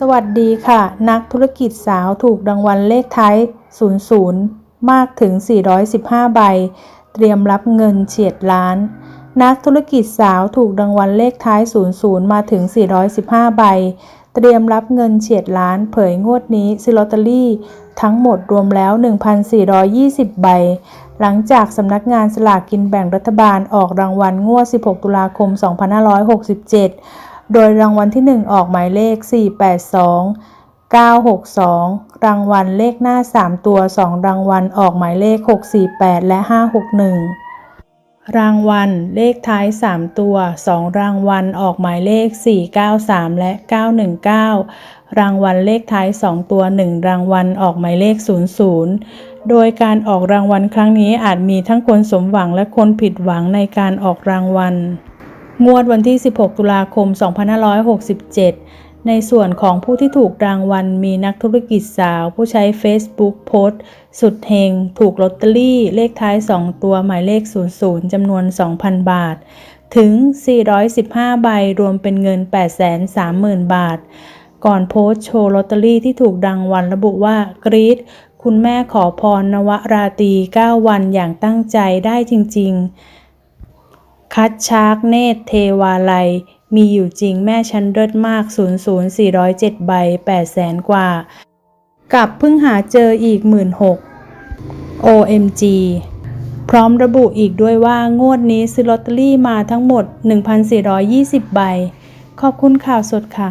สวัสดีค่ะ นักธุรกิจสาวถูกรางวัลเลขท้าย 00 มากถึง 415 ใบ เตรียมรับเงินเฉียดล้าน นักธุรกิจสาวถูกรางวัลเลขท้าย 00 มาถึง 415 ใบ เตรียมรับเงินเฉียดล้าน เผยงวดนี้ซื้อลอตเตอรี่ ทั้งหมดรวมแล้ว 1,420 ใบ หลังจากสำนักงานสลากกินแบ่งรัฐบาลออกรางวัลงวด 16 ตุลาคม 2567 โดยรางวัลที่ 1 ออกหมายเลข 482 962 รางวัลเลขหน้า 3 ตัว 2 รางวัลออกหมายเลข 648 และ 561 รางวัลเลขท้าย 3 ตัว 2 รางวัลออกหมายเลข 493 และ 919 รางวัลเลขท้าย 2 ตัว 1 รางวัลออกหมายเลข 00 โดยการออกรางวัลครั้งนี้อาจมีทั้งคนสมหวังและคนผิดหวังในการออกรางวัล งวดวันที่ 16 ตุลาคม 2567 ในส่วนของผู้ที่ถูกรางวัลมีนักธุรกิจสาว ผู้ใช้ Facebook โพสต์ สุดเฮง ถูกลอตเตอรี่ เลขท้าย 2 ตัวหมายเลข 00 จำนวน 2,000 บาท ถึง 415 ใบรวมเป็นเงิน 830,000 บาท ก่อนโพสต์โชว์ลอตเตอรี่ที่ถูกรางวัลระบุว่ากรีดคุณแม่ขอพรนวราตี 9 วันอย่างตั้งใจได้จริง ๆ คัดชากเนตรเทวาลัย มีอยู่จริงแม่ชั้นเลิศมาก 00407 ใบ 8 แสนกว่า กับเพิ่งหาเจออีก 16,000 OMG พร้อมระบุอีกด้วยว่างวดนี้ซื้อลอตเตอรี่มาทั้งหมด 1,420 ใบ ขอบคุณข่าวสดค่ะ